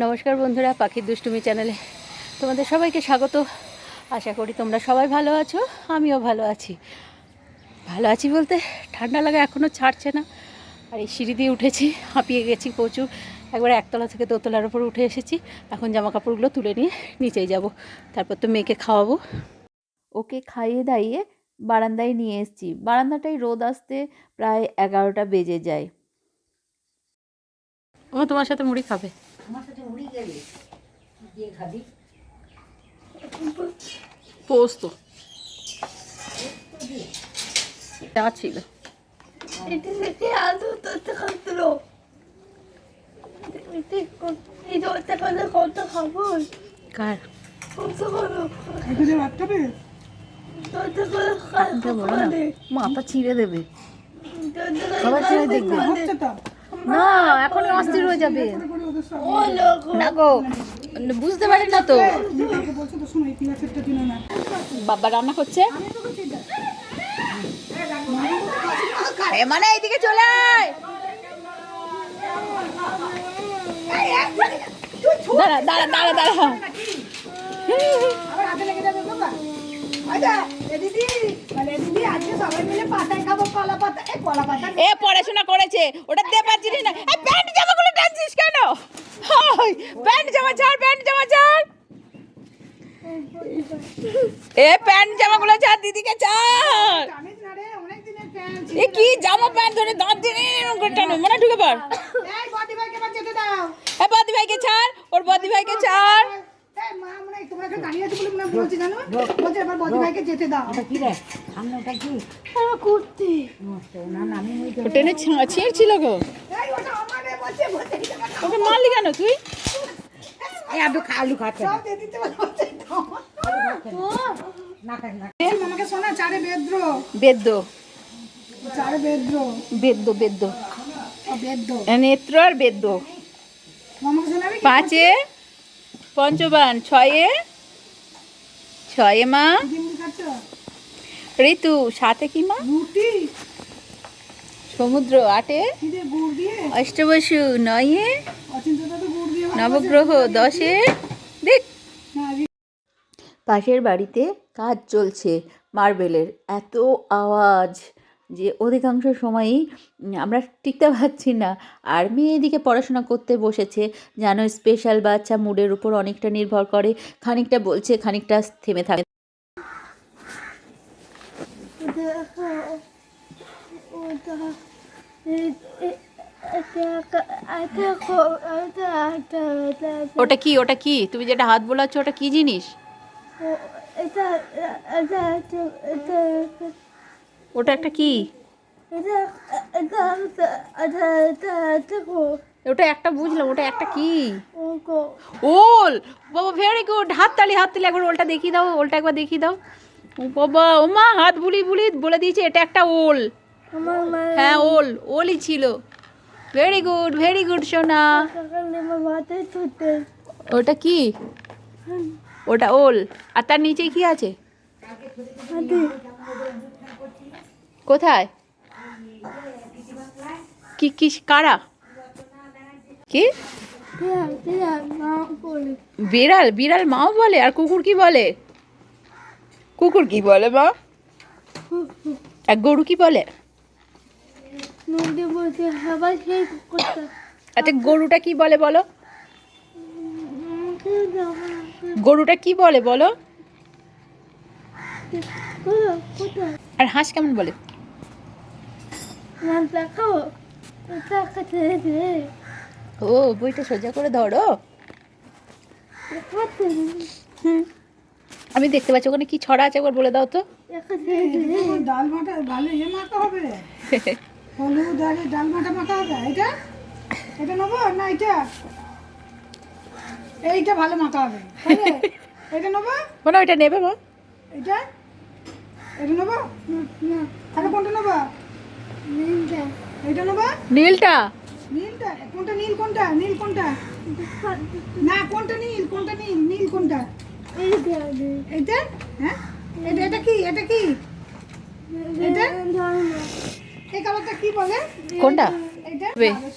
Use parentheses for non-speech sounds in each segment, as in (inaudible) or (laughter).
নমস্কার বন্ধুরা পাখির দুষ্টুমি চ্যানেলে তোমাদের সবাইকে স্বাগত। আশা করি তোমরা সবাই ভালো আছো আমিও ভালো আছি। ভালো আছি বলতে ঠান্ডা লাগা এখনও ছাড়ছে না আর এই সিঁড়ি দিয়ে উঠেছি হাঁপিয়ে গেছি প্রচুর। একবার একতলা থেকে দোতলার উপর উঠে এসেছি এখন জামা কাপড়গুলো তুলে নিয়ে নিচেই যাব। তারপর তো মেয়েকে খাওয়াবো। ওকে খাইয়ে দাইয়ে বারান্দায় নিয়ে এসেছি। বারান্দাটাই রোদ আসতে প্রায় এগারোটা বেজে যায়। ও তোমার সাথে মুড়ি খাবে? আমার সাথে উড়ি গেলে দিয়ে খাবি। পোস্ত। যা ছিল। কত খাব? কার? কত ভাত খাবে? মাথা ছিঁড়ে দেবে। খাবার ছেড়ে দেখবে। না এখন অস্থির হয়ে যাবে। বুঝতে না তো। বাবা রান্না করছে? মানে এইদিকে চলে পড়াশোনা করেছে, ওটা দিয়ে পারছিস না। হাই, প্যান্ট জামা ছাড় প্যান্ট জামা ছাড়। এ প্যান্ট জামাগুলো ছাড় দিদিকে ছাড়। জানিস না রে অনেক দিনের প্যান্ট এ কি জামা প্যান্ট ধরে দাঁত দিয়ে টানো মনে ঢুকে দাও। এ বদি ভাইকে ছাড় ওর বদি ভাইকে ছাড়। ওই ছিঁড়ছিল গো। পারো ওকে মারলি কেন তুই? আলু খা আলু খাচ্ছে আমাকে শোনা চারে বেদ্র। বেদ্য চারে বেদ্র। বেদ্য বেদ্য নেত্র আর বেদ্য মামাকে? পাঁচে পঞ্চবান ছয়ে ছয়ে মা। ঋতু সাথে কি মা? রুটি। সমুদ্র আটে। অষ্টবসু নয়ে। নবগ্রহ দশে দেখ পাশের বাড়িতে কাজ চলছে মার্বেলের এত আওয়াজ যে অধিকাংশ সময়ই আমরা টিকতে পারছি না আর মেয়ে এদিকে পড়াশোনা করতে বসেছে যেন স্পেশাল বাচ্চা মুডের উপর অনেকটা নির্ভর করে খানিকটা বলছে খানিকটা থেমে থাকে দেখো ওটা কি ওটা কি? তুমি যেটা হাত বোলাচ্ছ ওটা কি জিনিস? ওটা একটা কি? ওটা একটা বুঝলাম ওটা একটা কি? ওল! বাবা ভেরি গুড হাততালি হাততালি একবার ওলটা দেখিয়ে দাও ওলটা একবার দেখিয়ে দাও। বাবা ও মা হাত বুলি বুলি বলে দিয়েছে এটা একটা ওল। হ্যাঁ ওল ওলই ছিল। ভেরি গুড ভেরি গুড সোনা ওটা কি? ওটা ওল। আর তার নিচে কি আছে? কোথায়? কি কি, কারা? কি? বিড়াল বিড়াল মাও বলে, আর কুকুর কি বলে? কুকুর কি বলে মা? আর গরু কি বলে? নদী বলছে সবাই সেই করতে আচ্ছা গরুটা কি বলে বলো? গরুটা কি বলে বলো? আর হাঁস কেমন বলে? ও বইটা সোজা করে ধরো। হুম। আমি দেখতে পাচ্ছি ওখানে কি ছড়া আছে একবার বলে দাও তো। ডাল ভালো ইয়ে হবে। (laughs) হলুদ ডালে ডাল মাটা মাখা হবে? এটা? এটা নেব না এটা এইটা ভালো মাখা হবে? এটা নেব? মনে ওইটা নেবে মা। এটা? এটা নেব? না তাহলে কোনটা নেব? নিন্দা এটা নেব? নীলটা? নীলটা? কোনটা নীল কোনটা? নীল কোনটা? না কোনটা নীল? কোনটা নীল? নীল কোনটা? এই দে এটা হ্যাঁ? এটা এটা কি? এটা কি? এটা? এই কালারটা কি বলে? কোনটা? এটা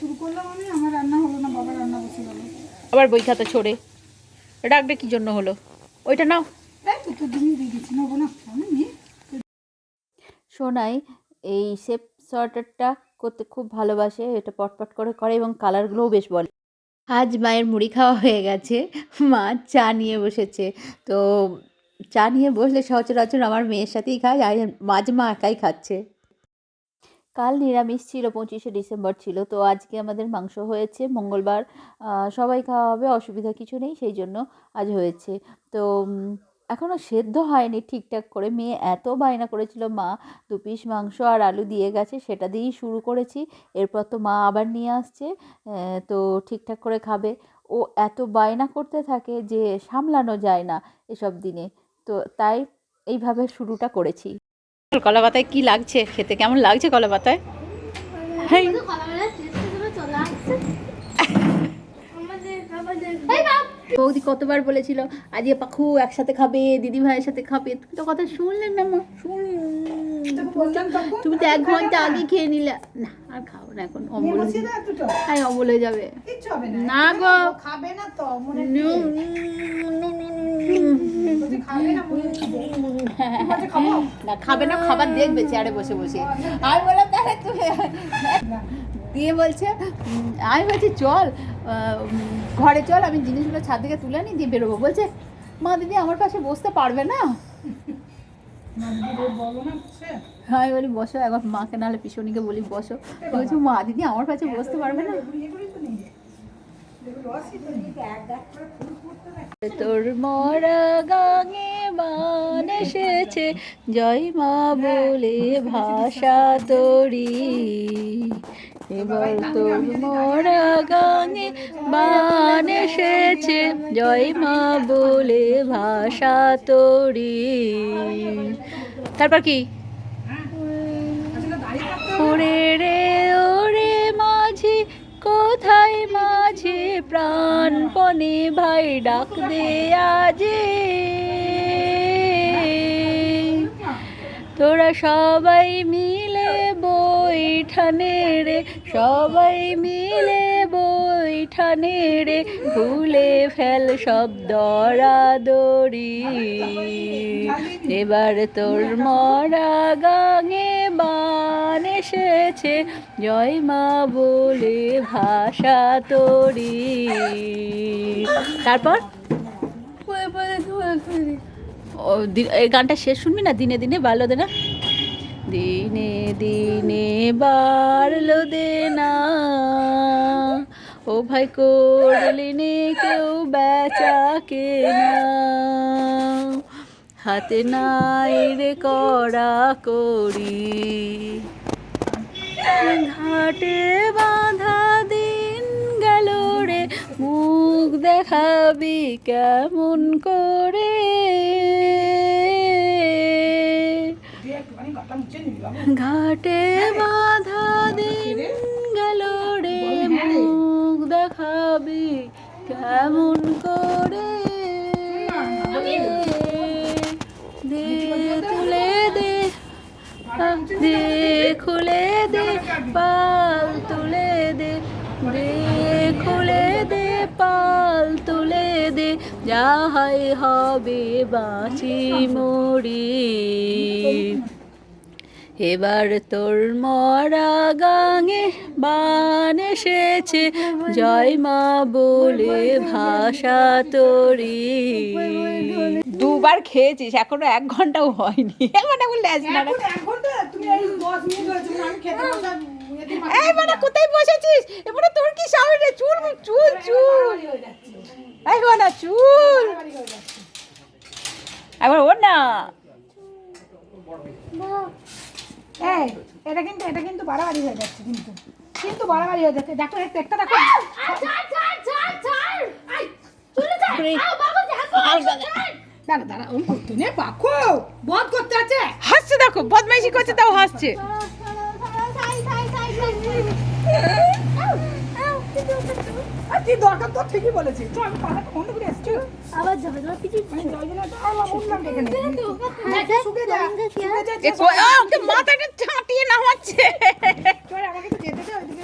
শুরু করলাম আমি আমার রান্না হলো না বাবা রান্না বসে গেল। আবার বই খাতা ছড়ে। রাগটা কি জন্য হলো? ওইটা নাও। সোনাই এই শেপ সোয়েটারটা করতে খুব ভালোবাসে। এটা পটপট করে করে এবং কালারগুলোও বেশ বলে। আজ মায়ের মুড়ি খাওয়া হয়ে গেছে। মা চা নিয়ে বসেছে। তো চা নিয়ে বসলে সচরাচর আমার মেয়ের সাথেই খায় আর মাঝ মা একাই খাচ্ছে। কাল নিরামিষ ছিল, পঁচিশে ডিসেম্বর ছিল। তো আজকে আমাদের মাংস হয়েছে, মঙ্গলবার সবাই খাওয়া হবে, অসুবিধা কিছু নেই, সেই জন্য আজ হয়েছে। তো এখনও সেদ্ধ হয়নি ঠিকঠাক করে। মেয়ে এত বায়না করেছিল, মা, দু পিস মাংস আর আলু দিয়ে গেছে, সেটা দিয়েই শুরু করেছি। এরপর তো মা আবার নিয়ে আসছে তো ঠিকঠাক করে খাবে। ও এত বায়না করতে থাকে যে সামলানো যায় না এসব দিনে। তো তাই এইভাবে শুরুটা করেছি। কলা পাতায় কী লাগছে? খেতে কেমন লাগছে কলা পাতায় হ্যাঁ বৌদি কতবার বলেছিল আজকে পাখু একসাথে খাবে দিদি ভাইয়ের সাথে খাবে। তুমি তো কথা শুনলেন না মা। তুমি তো এক ঘণ্টা আগে খেয়ে নিলে। না আর খাব না এখন অম্বল বসিয়ে দাও দুটো হ্যাঁ অম্বল হয়ে যাবে। না। না গো। খাবে না তো মনে না মনে খাব? না খাবে না খাবার দেখবে চেয়ারে বসে বসে। আমি বললাম তাহলে তুমি দিয়ে বলছে আমি বলছি চল ঘরে চল আমি জিনিসগুলো ছাদ থেকে তুলে নিই দিয়ে বেরোবো। বলছে মা দিদি আমার পাশে বসতে পারবে না? না, দিদি বলো না সে আমি বলি বসো একবার মাকে নাহলে পিছনিকে বলি বসো। বলছি মা দিদি আমার কাছে বসতে পারবে না? তোর মরা গাঙে বান এসেছে। জয় মা বলে ভাষা তোরি। এবার তোর মরা গাঙে বান এসেছে। জয় মা বলে ভাষা তোরি। তারপর কি? ওরে রে, ওরে মাঝি, কোথায় মাঝি প্রাণপণে ভাই ডাক দে আজে। তোরা সবাই মিলে বইঠানে রে, সবাই মিলে বইঠানে রে, ভুলে ফেল সব দরাদরি এবার তোর মরা গাঙে বান এসেছে। জয় মা বলে ভাষা তোরি। তারপর? ও এই গানটা শেষ শুনবি না? দিনে দিনে বাড়লো দে না? দিনে দিনে বাড়লো দে না। ও ভাই করলি নে কেউ বেচা কেনা। হাতে নাই রে করা করি ঘাটে বাঁধা দিন গেল রে। মুখ দেখাবি কেমন করে? ঘাটে বাঁধা দিন গেল রে। মুখ দেখাবি কেমন করে? দে তুলে দে, খুলে দে, পাল তুলে দে দে, খুলে দে, পাল তুলে দে যাহাই হবে বাঁচি মরি এবার তোর মরা গাঙে বান এসেছে, জয় মা বলে ভাষা তোরি। দুবার খেয়েছিস এখনও এক ঘন্টাও হয়নি। এমন এখন ল্যাজ না এক ঘণ্টা? তুমি এই দশ মিনিট হয়েছে মানে আমি খেতে বসা এই মানে কোথায় বসেছিস? এবারে তোর কি সামনে চুল চুল চুল। এই না চুল। একবার ওর না। এই এটা কিন্তু এটা কিন্তু বাড়াবাড়ি হয়ে যাচ্ছে কিন্তু। কিন্তু বাড়াবাড়ি হয়ে যাচ্ছে। দেখো একটা একটা দেখো। ছাড় ছাড় ছাড় ছাড়। আই চলে যা। আও বাবা দেখো দাঁড়া দাঁড়া ওই করতে নে পাখো বধ করতে আছে। হাসছে দেখো বদমাইশি করছে তাও হাসছে। কি দরকার তো ঠিকই বলেছিস তো আমি পাড়াটা বন্ধ করে এসছি আবার যাবে তোমার পিছু আমি ওই তো আমার উঠলাম এখানে শুকে যা শুকে যা এ কই- আ, ওকে মাথাটা চাটিয়ে নামাচ্ছে। চল আমাকে তো যেতে দে ওইদিকে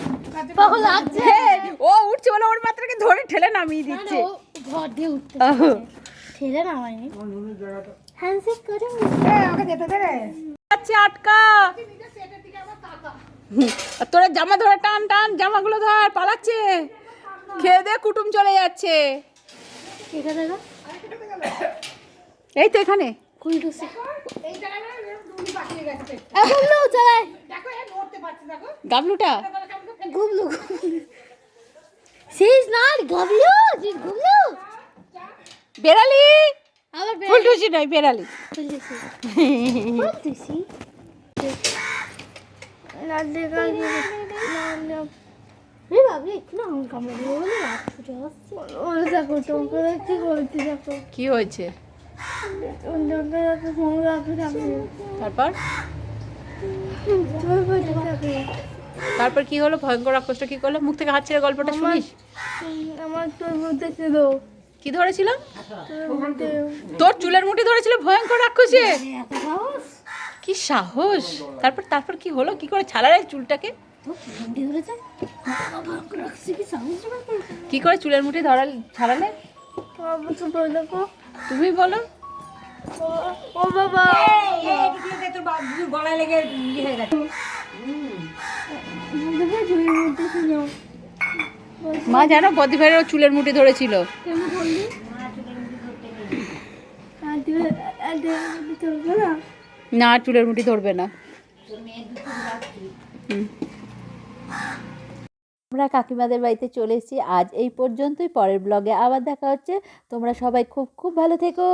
পাগল লাগছে। ও উঠছে বলে ওর মাথাটাকে ধরে ঠেলে নামিয়ে দিচ্ছে। ও ঘর দিয়ে উঠতে ঠেলে নামায়নি হ্যান্ডশেক করে ওকে যেতে দে আচ্ছা আটকা। তোরা জামা ধরে টান টান জামাগুলো ধর পালাচ্ছে। খেয়ে দে কুটুম চলে যাচ্ছে। এই তো এখানে। কুলটুসি এই জায়গায় না, এরকম দুলি পাকিয়ে গেছে। গুবলু চালাই দেখো এ নড়তে পারছে দেখো। গাবলুটা? শেষ না গাবলু জি গুবলু বেড়ালি? আবার বের ফুলটুসি নয় বেড়ালি। তোমরা কি হয়েছে? তারপর? তারপর কি হলো? ভয়ঙ্কর রাক্ষসটা কি করল? মুখ থেকে হাত ছেড়ে গল্পটা শুনিস? আমার তোর মধ্যে ছিল কি ধরেছিল? তোর চুলের মুঠি ধরেছিল ভয়ঙ্কর রাক্ষসে? কি সাহস? তারপর তারপর কি হলো? কি করে ছাড়ালে চুলটাকে? কি করে চুলের মুঠি ধরাল ছাড়ালে? তুমি বলো। ও বাবা। তোর গলায় লেগে ইয়ে হয়ে গেছে দেখো ঝুড়ির মধ্যে ছিল মা জানো প্রদীপেরও চুলের মুঠি ধরেছিল। না? চুলের মুঠি ধরবে না। আমরা কাকিমাদের বাড়িতে চলে এসেছি। আজ এই পর্যন্তই। পরের ব্লগে আবার দেখা হচ্ছে। তোমরা সবাই খুব খুব ভালো থেকো।